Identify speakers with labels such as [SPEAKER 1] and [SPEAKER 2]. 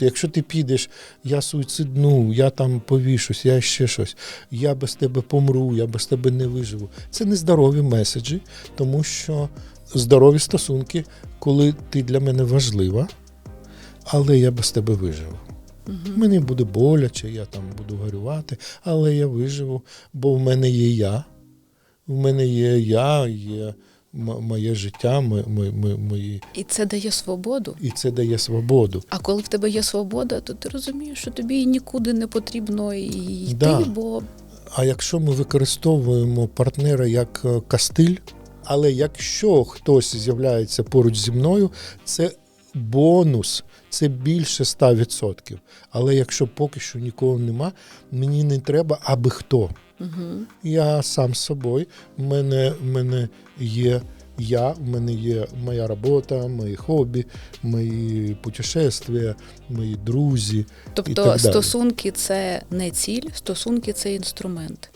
[SPEAKER 1] Якщо ти підеш, я суїцидну, я там повішусь, я ще щось, я без тебе помру, я без тебе не виживу. Це не здорові меседжі, тому що здорові стосунки, коли ти для мене важлива, але я без тебе виживу. Мені буде боляче, я там буду горювати, але я виживу, бо в мене є я. В мене є я, є моє життя, мо- мо- мо- мої,
[SPEAKER 2] І це дає свободу.
[SPEAKER 1] і це дає свободу.
[SPEAKER 2] А коли в тебе є свобода, то ти розумієш, що тобі нікуди не потрібно йти,
[SPEAKER 1] Да.
[SPEAKER 2] бо
[SPEAKER 1] А якщо ми використовуємо партнера як е, кастиль, але якщо хтось з'являється поруч зі мною, це бонус, це більше 100%. Але якщо поки що нікого нема, мені не треба аби хто.
[SPEAKER 2] Угу.
[SPEAKER 1] Я сам з собою. В мене, в мене є я, в мене є моя робота, мої хобі, мої путешествия, мої друзі.
[SPEAKER 2] тобто
[SPEAKER 1] так далі.
[SPEAKER 2] стосунки це не ціль, стосунки це інструмент.